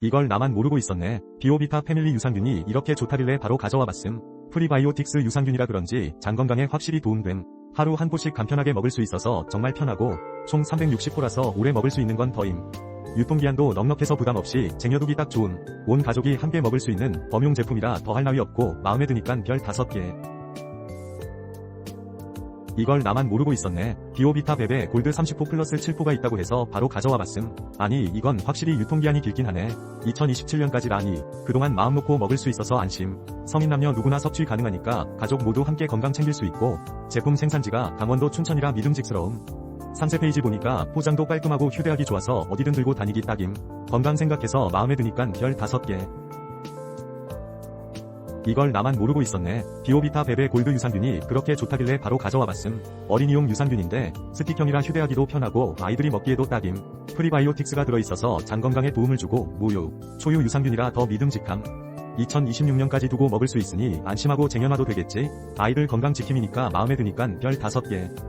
이걸 나만 모르고 있었네. 비오비타 패밀리 유산균이 이렇게 좋다길래 바로 가져와 봤음. 프리바이오틱스 유산균이라 그런지 장 건강에 확실히 도움됨. 하루 한 포씩 간편하게 먹을 수 있어서 정말 편하고 총 360포라서 오래 먹을 수 있는 건 더임. 유통기한도 넉넉해서 부담 없이 쟁여두기 딱 좋은 온 가족이 함께 먹을 수 있는 범용 제품이라 더할 나위 없고 마음에 드니깐 별 5개. 이걸 나만 모르고 있었네. 비오비타 베베 골드 30포 플러스 7포가 있다고 해서 바로 가져와 봤음. 아니 이건 확실히 유통기한이 길긴 하네. 2027년까지라니 그동안 마음 놓고 먹을 수 있어서 안심. 성인 남녀 누구나 섭취 가능하니까 가족 모두 함께 건강 챙길 수 있고 제품 생산지가 강원도 춘천이라 믿음직스러움. 상세 페이지 보니까 포장도 깔끔하고 휴대하기 좋아서 어디든 들고 다니기 딱임. 건강 생각해서 마음에 드니깐 별 5개. 이걸 나만 모르고 있었네. 비오비타 베베 골드 유산균이 그렇게 좋다길래 바로 가져와 봤음. 어린이용 유산균인데 스틱형이라 휴대하기도 편하고 아이들이 먹기에도 딱임. 프리바이오틱스가 들어있어서 장 건강에 도움을 주고 무유, 초유 유산균이라 더 믿음직함. 2026년까지 두고 먹을 수 있으니 안심하고 쟁여놔도 되겠지? 아이들 건강 지킴이니까 마음에 드니깐 별 5개.